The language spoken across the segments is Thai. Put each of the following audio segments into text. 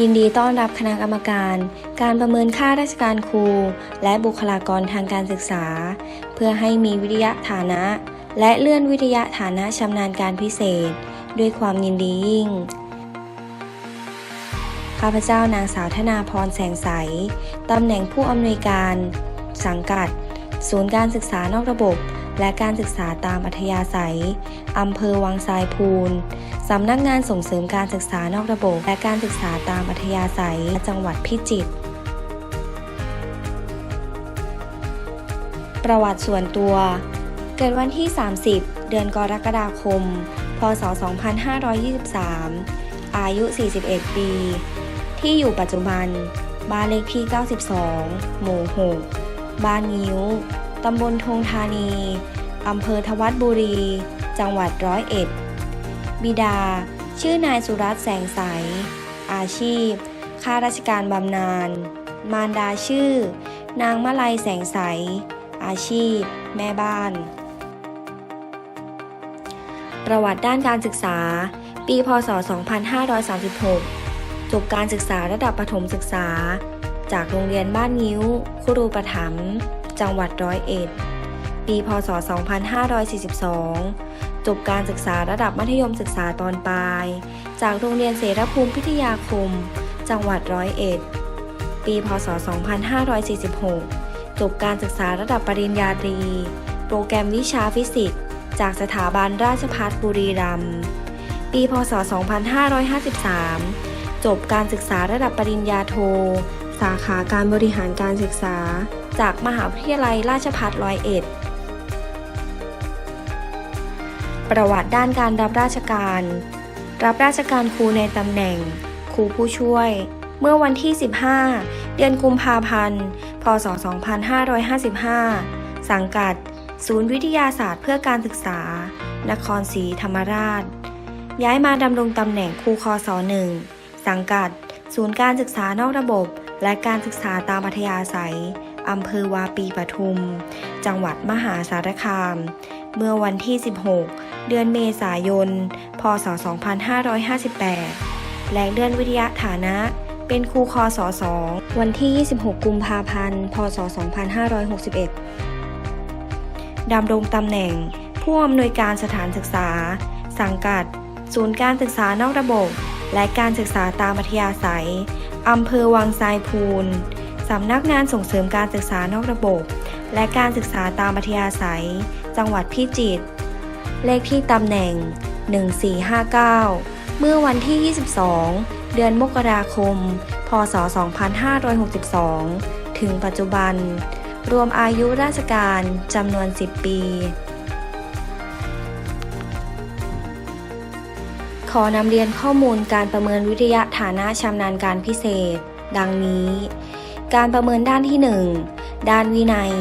ยินดีต้อนรับคณะกรรมการ การประเมินค่าราชการครู และบุคลากรทางการศึกษา เพื่อให้มีวิทยาฐานะ และเลื่อนวิทยาฐานะชำนาญการพิเศษ ด้วยความยินดียิ่ง ข้าพเจ้านางสาวธนาพรแสงใส ตำแหน่งผู้อำนวยการ สังกัด ศูนย์การศึกษานอกระบบ และการศึกษาตามอัธยาศัย อำเภอวังทรายพูน สำนักงานส่งเสริมการศึกษานอกระบบ และการศึกษาตามอัธยาศัย จังหวัดพิจิตร ประวัติส่วนตัว เกิดวันที่ 30 เดือนกรกฎาคม พศ 2523 อายุ 41 ปี ที่อยู่ปัจจุบัน บ้านเลขที่ 92 หมู่ 6 บ้านงิ้ว ตำบลธงธานี อำเภอทวัดบุรี จังหวัดร้อยเอ็ด บิดา ชื่อนายสุรัตน์แสงใส อาชีพ ข้าราชการบำนาญ มารดาชื่อ นางมะลัยแสงใส อาชีพ แม่บ้าน ประวัติด้านการศึกษา ปี พศ 2536 จบการศึกษาระดับประถมศึกษา จากโรงเรียนบ้านงิ้ว ครูประถม จังหวัดร้อยเอ็ด ปี พศ 2542 จบการศึกษาระดับมัธยมศึกษาตอนปลาย จากโรงเรียนเสรภูมิพิทยาคม จังหวัดร้อยเอ็ด ปี พศ 2546 จบการศึกษาระดับปริญญาตรี โปรแกรมวิชาฟิสิกส์ จากสถาบันราชภัฏบุรีรัมย์ ปี พศ 2553 จบการศึกษาระดับปริญญาโท สาขาการบริหารการศึกษา จากมหาวิทยาลัยราชภัฏร้อยเอ็ด ประวัติด้านการรับราชการ รับราชการครูในตำแหน่ง ครูผู้ช่วย เมื่อวันที่ 15 เดือนกุมภาพันธ์ พศ 2555 สังกัด ศูนย์วิทยาศาสตร์เพื่อการศึกษา นครศรีธรรมราช ย้ายมาดำรงตำแหน่งครูคศ1สังกัด ศูนย์การศึกษานอกระบบและการศึกษาตามอัธยาศัย อำเภอวาปีปทุม จังหวัดมหาสารคาม เมื่อวันที่ 16 เดือนเมษายน พศ 2558และเลื่อนวิทยาฐานะ เป็นครูคศ2วันที่ 26 กุมภาพันธ์ พศ 2561 ดำรงตำแหน่ง ผู้อำนวยการสถานศึกษา สังกัด ศูนย์การศึกษานอกระบบ และการศึกษาตามอัธยาศัยอำเภอวังทรายพูน สำนักงานส่งเสริมการศึกษานอกระบบ และการศึกษาตามอัธยาศัย จังหวัดพิจิตร เลขที่ตำแหน่ง 1459 เมื่อวันที่ 22 เดือนมกราคม พศ 2562 ถึงปัจจุบัน รวมอายุราชการจำนวน 10 ปี ขอนำเรียนข้อมูลการประเมินวิทยาฐานะชำนาญการพิเศษ ดังนี้ การประเมินด้านที่ 1 ด้านวินัย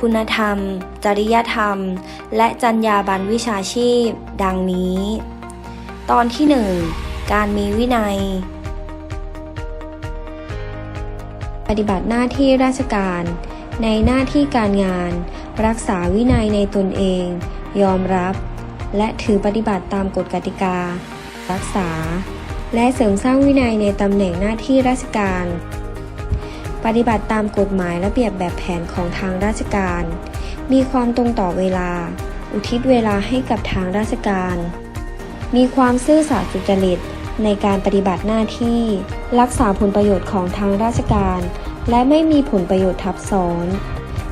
คุณธรรม จริยธรรม และจรรยาบรรณวิชาชีพ ดังนี้ ตอนที่ 1 การมีวินัย ปฏิบัติหน้าที่ราชการ ในหน้าที่การงาน รักษาวินัยในตนเอง ยอมรับ และถือปฏิบัติตามกฎกติกา รักษา และเสริมสร้างวินัยในตำแหน่งหน้าที่ราชการ ปฏิบัติตามกฎหมายระเบียบแบบแผนของทางราชการ มีความตรงต่อเวลา อุทิศเวลาให้กับทางราชการ มีความซื่อสัตย์สุจริตในการปฏิบัติหน้าที่ รักษาผลประโยชน์ของทางราชการ และไม่มีผลประโยชน์ทับซ้อน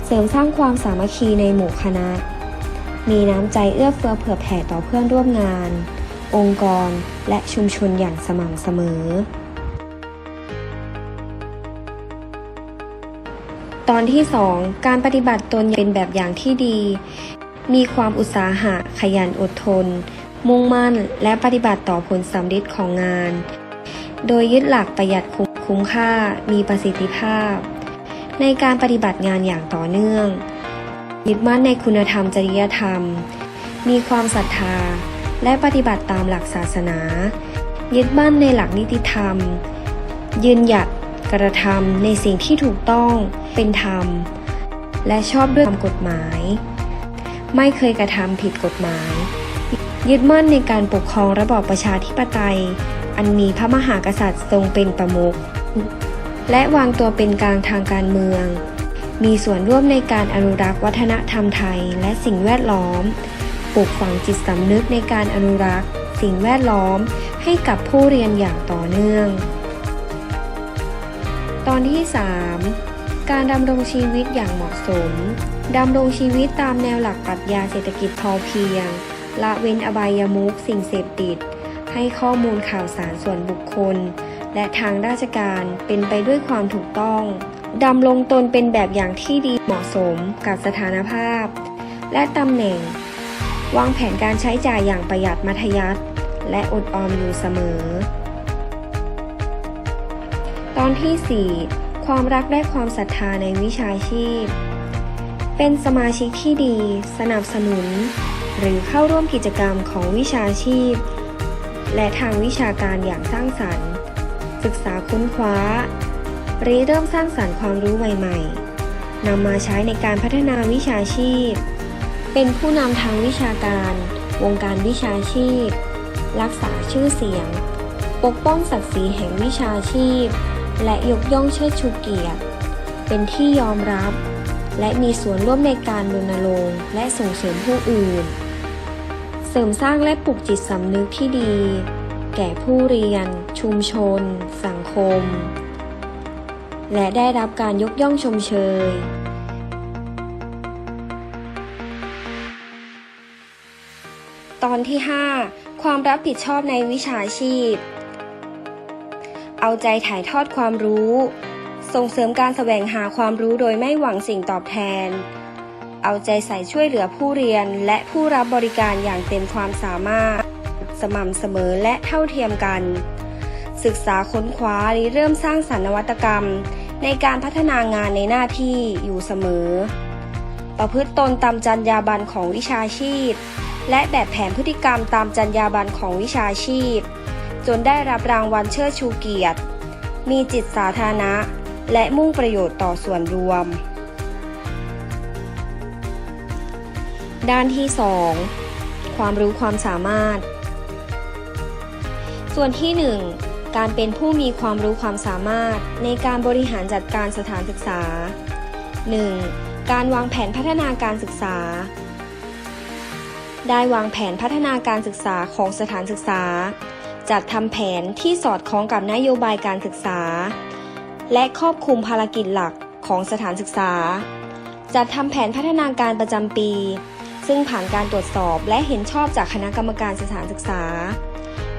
เสริมสร้างความสามัคคีในหมู่คณะ มีน้ำใจเอื้อเฟื้อเผื่อแผ่ต่อเพื่อนร่วมงาน องค์กร และชุมชนอย่างสม่ำเสมอ ตอนที่ 2 การปฏิบัติตนเป็นแบบอย่างที่ดี มีความอุตสาหะ ขยันอดทน มุ่งมั่น และปฏิบัติต่อผลสำเร็จของงาน โดยยึดหลักประหยัดคุ้มคุ้มค่า มีประสิทธิภาพ ในการปฏิบัติงานอย่างต่อเนื่อง ยึดมั่นในคุณธรรมจริยธรรม มีความศรัทธา และปฏิบัติตามหลักศาสนา ยึดมั่นในหลักนิติธรรม ยืนหยัด กระทำในสิ่งที่ถูกต้องเป็นธรรม และชอบด้วยตามกฎหมาย ไม่เคยกระทำผิดกฎหมาย ยึดมั่นในการปกครองระบอบประชาธิปไตย อันมีพระมหากษัตริย์ทรงเป็นประมุขและวางตัวเป็นกลางทางการเมือง มีส่วนร่วมในการอนุรักษ์วัฒนธรรมไทยและสิ่งแวดล้อม ปลูกฝังจิตสำนึกในการอนุรักษ์ สิ่งแวดล้อมให้กับผู้เรียนอย่างต่อเนื่อง ตอนที่ 3 การดำรงชีวิตอย่างเหมาะสม ดำรงชีวิตตามแนวหลักปรัชญาเศรษฐกิจพอเพียง ละเว้นอบายมุขสิ่งเสพติด ให้ข้อมูลข่าวสารส่วนบุคคล และทางราชการเป็นไปด้วยความถูกต้องดำรงตนเป็นแบบอย่างที่ดีเหมาะสมกับสถานภาพ และตำแหน่ง วางแผนการใช้จ่ายอย่างประหยัดมัธยัสถ์และอดออมอยู่เสมอ อนที่ 4 ความรักและความศรัทธาในวิชาชีพ เป็นสมาชิกที่ดี สนับสนุน หรือเข้าร่วมกิจกรรมของวิชาชีพ และทางวิชาการอย่างสร้างสรรค์ ศึกษาค้นคว้าริเริ่มสร้างสรรค์ความรู้ใหม่ๆนำมาใช้ในการพัฒนาวิชาชีพ เป็นผู้นำทางวิชาการ วงการวิชาชีพ รักษาชื่อเสียง ปกป้องศักดิ์ศรีแห่งวิชาชีพ และยกย่องเชิดชูเกียรติ เป็นที่ยอมรับ และมีส่วนร่วมในการรณรงค์และส่งเสริมผู้อื่น เสริมสร้างและปลุกจิตสำนึกที่ดี แก่ผู้เรียน ชุมชน สังคม และได้รับการยกย่องชมเชยตอนที่ 5 ความรับผิดชอบในวิชาชีพ เอาใจถ่ายทอดความรู้ ส่งเสริมการแสวงหาความรู้โดยไม่หวังสิ่งตอบแทน เอาใจใส่ช่วยเหลือผู้เรียนและผู้รับบริการอย่างเต็มความสามารถ สม่ำเสมอและเท่าเทียมกัน ศึกษาค้นคว้าริเริ่มสร้างสรรค์นวัตกรรม ในการพัฒนางานในหน้าที่อยู่เสมอ ประพฤติตนตามจรรยาบรรณของวิชาชีพ และแบบแผนพฤติกรรมตามจรรยาบรรณของวิชาชีพ จนได้รับรางวัลเชิดชูเกียรติ มีจิตสาธารณะ และมุ่งประโยชน์ต่อส่วนรวม ด้านที่ 2 ความรู้ความสามารถ ส่วนที่ 1 การเป็นผู้มีความรู้ความสามารถในการบริหารจัดการสถานศึกษา 1. การวางแผนพัฒนาการศึกษาได้วางแผนพัฒนาการศึกษาของสถานศึกษา จัดทำแผนที่สอดคล้องกับนโยบายการศึกษา และครอบคลุมภารกิจหลักของสถานศึกษา จัดทำแผนพัฒนาการประจำปี ซึ่งผ่านการตรวจสอบและเห็นชอบจากคณะกรรมการสถานศึกษา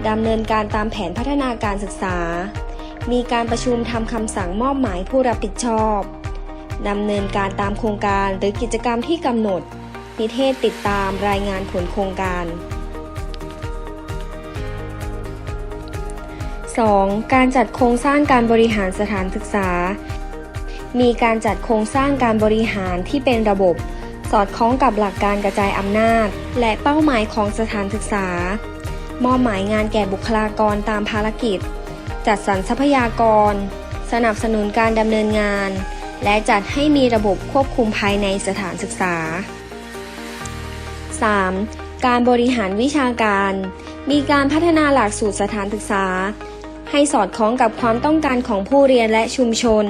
ดำเนินการตามแผนพัฒนาการศึกษา มีการประชุมทำคำสั่งมอบหมายผู้รับผิดชอบดำเนินการตามโครงการหรือกิจกรรมที่กำหนด นิเทศติดตามรายงานผลโครงการ 2. การจัดโครงสร้างการบริหารสถานศึกษา มีการจัดโครงสร้างการบริหารที่เป็นระบบ สอดคล้องกับหลักการกระจายอำนาจ และเป้าหมายของสถานศึกษา มอบหมายงานแก่บุคลากรตามภารกิจ จัดสรรทรัพยากร สนับสนุนการดำเนินงาน และจัดให้มีระบบควบคุมภายในสถานศึกษา 3. การบริหารวิชาการ มีการพัฒนาหลักสูตรสถานศึกษา ให้สอดคล้องกับความต้องการของผู้เรียนและชุมชน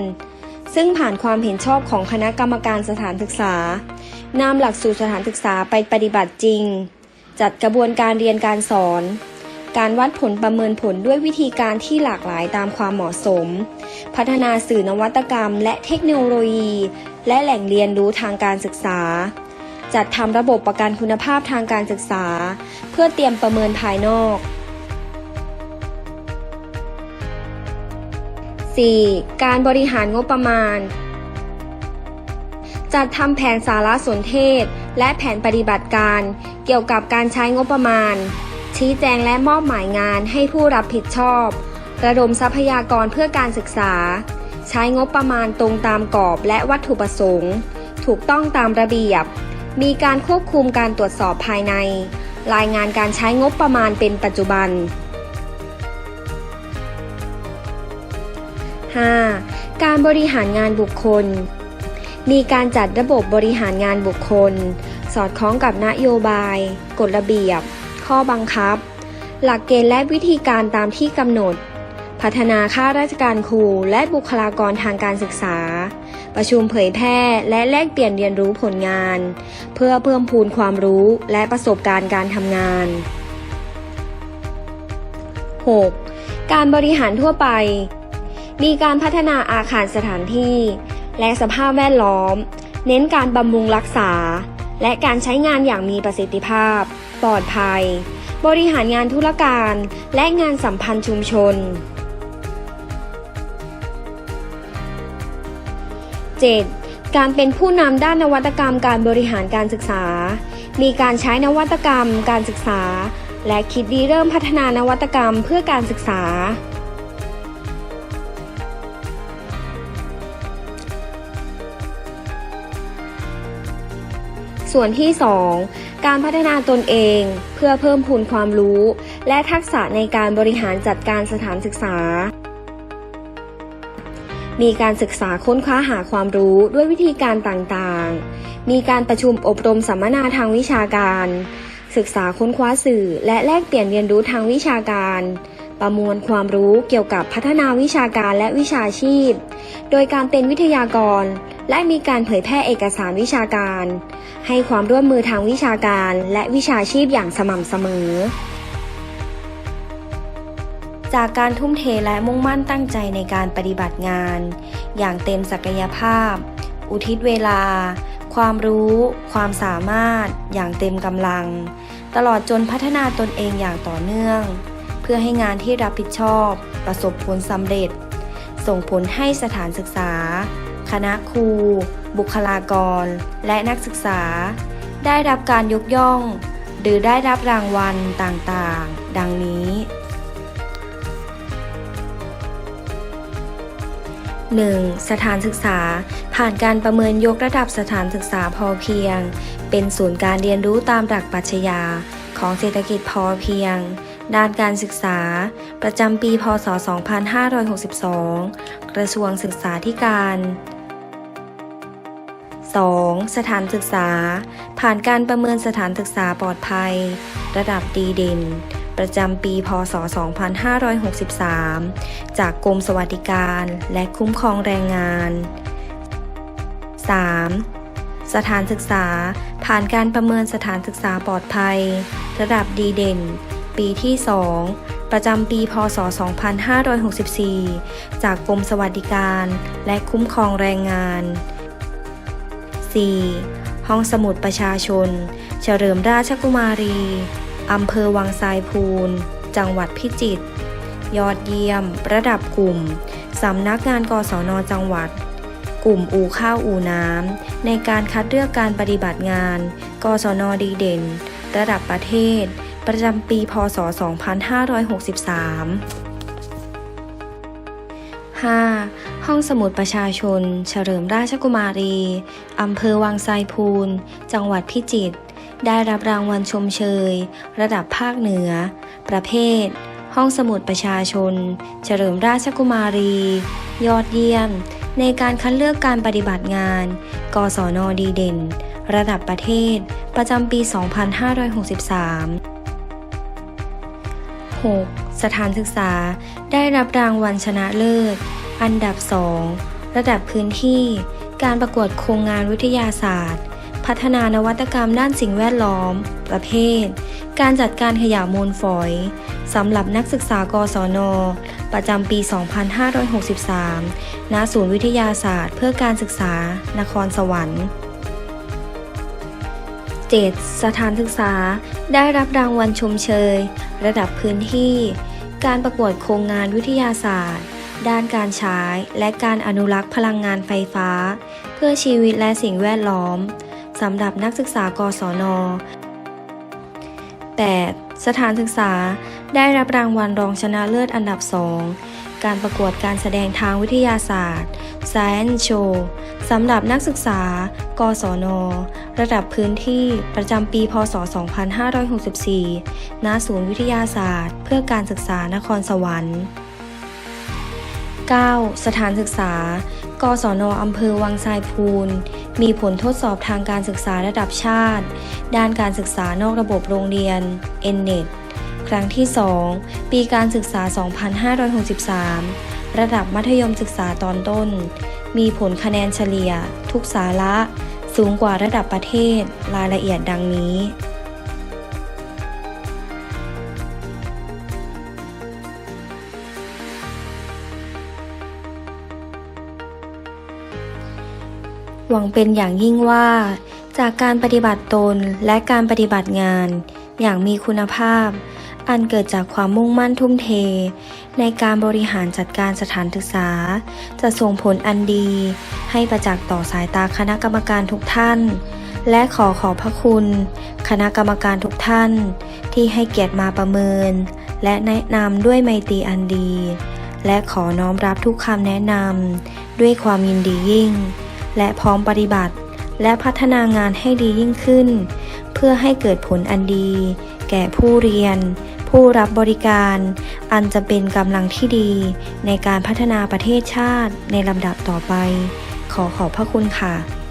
ซึ่งผ่านความเห็นชอบของคณะกรรมการสถานศึกษานำหลักสูตรสถานศึกษาไปปฏิบัติจริง จัดกระบวนการเรียนการสอน การวัดผลประเมินผลด้วยวิธีการที่หลากหลายตามความเหมาะสม พัฒนาสื่อนวัตกรรม และเทคโนโลยี และแหล่งเรียนรู้ทางการศึกษา จัดทำระบบประกันคุณภาพทางการศึกษา เพื่อเตรียมประเมินภายนอก 4. การบริหารงบประมาณ จัดทำแผนสารสนเทศ และแผนปฏิบัติการ เกี่ยวกับการใช้งบประมาณ ชี้แจงและมอบหมายงานให้ผู้รับผิดชอบ ระดมทรัพยากรเพื่อการศึกษา ใช้งบประมาณตรงตามกรอบและวัตถุประสงค์ ถูกต้องตามระเบียบ มีการควบคุมการตรวจสอบภายใน รายงานการใช้งบประมาณเป็นปัจจุบัน 5. การบริหารงานบุคคล มีการจัดระบบบริหารงานบุคคล สอดคล้องกับนโยบาย กฎระเบียบ ข้อบังคับ หลักเกณฑ์และวิธีการตามที่กำหนด พัฒนาข้าราชการครูและบุคลากรทางการศึกษา ประชุมเผยแพร่และแลกเปลี่ยนเรียนรู้ผลงาน เพื่อเพิ่มพูนความรู้และประสบการณ์การทำงาน 6. การบริหารทั่วไป มีการพัฒนาอาคารสถานที่ และสภาพแวดล้อม เน้นการบำรุงรักษา และการใช้งานอย่างมีประสิทธิภาพ ปลอดภัย บริหารงานธุรการ และงานสัมพันธ์ชุมชน 7. การเป็นผู้นำด้านนวัตกรรมการบริหารการศึกษา มีการใช้นวัตกรรมการศึกษา และคิดดีเริ่มพัฒนานวัตกรรมเพื่อการศึกษา ส่วนที่ 2 การพัฒนาตนเอง เพื่อเพิ่มพูนความรู้ และทักษะในการบริหารจัดการสถานศึกษา มีการศึกษาค้นคว้าหาความรู้ด้วยวิธีการต่างๆ มีการประชุมอบรมสัมมนาทางวิชาการ ศึกษาค้นคว้าสื่อและแลกเปลี่ยนเรียนรู้ทางวิชาการ ประมวลความรู้เกี่ยวกับพัฒนาวิชาการและวิชาชีพ โดยการเป็นวิทยากร และมีการเผยแพร่เอกสารวิชาการ ให้ความร่วมมือทางวิชาการ และวิชาชีพอย่างสม่ำเสมอ จากการทุ่มเทและมุ่งมั่นตั้งใจในการปฏิบัติงาน อย่างเต็มศักยภาพ อุทิศเวลา ความรู้ ความสามารถ อย่างเต็มกำลัง ตลอดจนพัฒนาตนเองอย่างต่อเนื่อง เพื่อให้งานที่รับผิดชอบ ประสบผลสำเร็จ ส่งผลให้สถานศึกษา คณะครู บุคลากร และนักศึกษา ได้รับการยกย่อง หรือได้รับรางวัลต่างๆ ดังนี้ 1. สถานศึกษา ผ่านการประเมินยกระดับสถานศึกษาพอเพียง เป็นศูนย์การเรียนรู้ตามหลักปรัชญาของเศรษฐกิจพอเพียง ด้านการศึกษา ประจำปี พศ 2562 กระทรวงศึกษาธิการ 2. สถานศึกษา ผ่านการประเมินสถานศึกษาปลอดภัย ระดับดีเด่น ประจำปี พศ 2563 จากกรมสวัสดิการและคุ้มครองแรงงาน 3. สถานศึกษา ผ่านการประเมินสถานศึกษาปลอดภัย ระดับดีเด่น ปีที่ 2 ประจำปี พศ 2564 จากกรมสวัสดิการและคุ้มครองแรงงาน 4. ห้องสมุดประชาชน เฉลิมราชกุมารีอำเภอวังทรายพูน จังหวัดพิจิตร ยอดเยี่ยม ระดับกลุ่ม สำนักงานกศนจังหวัด กลุ่มอู่ข้าวอู่น้ำ ในการคัดเลือกการปฏิบัติงาน กศนดีเด่น ระดับประเทศ ประจำปี พศ 2563 5. ห้องสมุดประชาชน เฉลิมราชกุมารี อำเภอวังไซพูน จังหวัดพิจิตร ได้รับรางวัลชมเชย ระดับภาคเหนือ ประเภท ห้องสมุดประชาชน เฉลิมราชกุมารี ยอดเยี่ยม ในการคัดเลือกการปฏิบัติงาน กศนดีเด่น ระดับประเทศ ประจำปี 2563 6. สถานศึกษา ได้รับรางวัลชนะเลิศ อันดับ 2 ระดับพื้นที่ การประกวดโครงงานวิทยาศาสตร์ พัฒนานวัตกรรมด้านสิ่งแวดล้อม ประเภท การจัดการขยะมูลฝอย สำหรับนักศึกษากศน ประจำปี 2563 ณ ศูนย์วิทยาศาสตร์ เพื่อการศึกษา นครสวรรค์ 7. สถานศึกษา ได้รับรางวัลชมเชย ระดับพื้นที่ การประกวดโครงงานวิทยาศาสตร์ ด้านการใช้และการอนุรักษ์พลังงานไฟฟ้า เพื่อชีวิตและสิ่งแวดล้อมสำหรับนักศึกษากศน 8. สถานศึกษา ได้รับรางวัลรองชนะเลิศอันดับ2 การประกวดการแสดงทางวิทยาศาสตร์ Science Show สำหรับนักศึกษา กศน ระดับพื้นที่ประจำปี พศ 2564 ณ ศูนย์วิทยาศาสตร์ เพื่อการศึกษานครสวรรค์ 9. สถานศึกษา กศนอำเภอวังทรายพูน มีผลทดสอบทางการศึกษาระดับชาติ ด้านการศึกษานอกระบบโรงเรียน n n e t ครั้งที่ 2 ปีการศึกษา 2563 ระดับมัธยมศึกษาตอนต้น มีผลคะแนนเฉลี่ย ทุกสาระ สูงกว่าระดับประเทศ รายละเอียดดังนี้หวังเป็นอย่างยิ่งว่า จากการปฏิบัติตนและการปฏิบัติงาน อย่างมีคุณภาพ อันเกิดจากความมุ่งมั่นทุ่มเท ในการบริหารจัดการสถานศึกษา จะส่งผลอันดี ให้ประจักษ์ต่อสายตาคณะกรรมการทุกท่าน และขอขอบพระคุณ คณะกรรมการทุกท่าน ที่ให้เกียรติมาประเมิน และแนะนำด้วยไมตรีอันดี และขอน้อมรับทุกคำแนะนำด้วยความยินดียิ่ง และพร้อมปฏิบัติ และพัฒนางานให้ดียิ่งขึ้น เพื่อให้เกิดผลอันดี แก่ผู้เรียน ผู้รับบริการ อันจะเป็นกำลังที่ดี ในการพัฒนาประเทศชาติในลำดับต่อไป ขอขอบพระคุณค่ะ